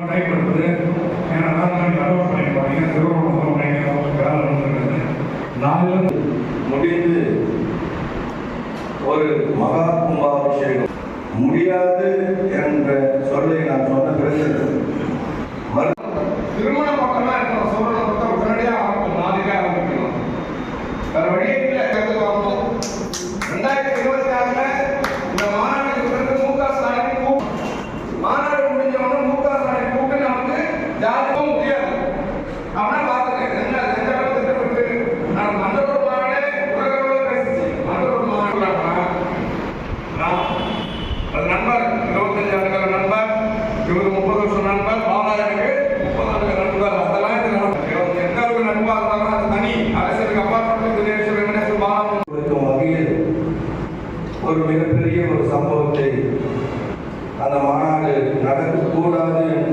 Type பண்ணுறது ஏன்னா allot பண்ணியிருப்பாங்க முடிந்து ஒரு மகா கும்பாபிஷேகம். முடியாது என்ற சொல்லை நான் சொன்ன பிறகு திருமண பக்கமாக இருக்கிற சொல்றதை உடனடியாக நாளைக்காக வேற வழியே யாருக்கும் முடியாது. அவனா பார்த்துட்டேன் என்ன செஞ்சவங்களுக்கு நான் மண்டலோட மாடே உலகளவில் பேசிச்சு. மண்டலோட மாடலாமா நான் அது நண்பர் இருபத்தஞ்சு ஆண்டுகள் நண்பர் இவரு முப்பது வருஷம் நண்பர் பாலா எனக்கு முப்பது ஆண்டுகள் நண்பர். அதெல்லாம் இது நடக்கும் எந்த அளவுக்கு நண்பாக இருந்தாலும் அது தனி. அரசியலுக்கு அப்பாற்பட்டு தினேஷ் வெங்கடேஷ் பாலா கொடுக்கும் வகையில் ஒரு மிகப்பெரிய ஒரு சம்பவத்தை அந்த மாநாடு நடக்கக்கூடாது என்று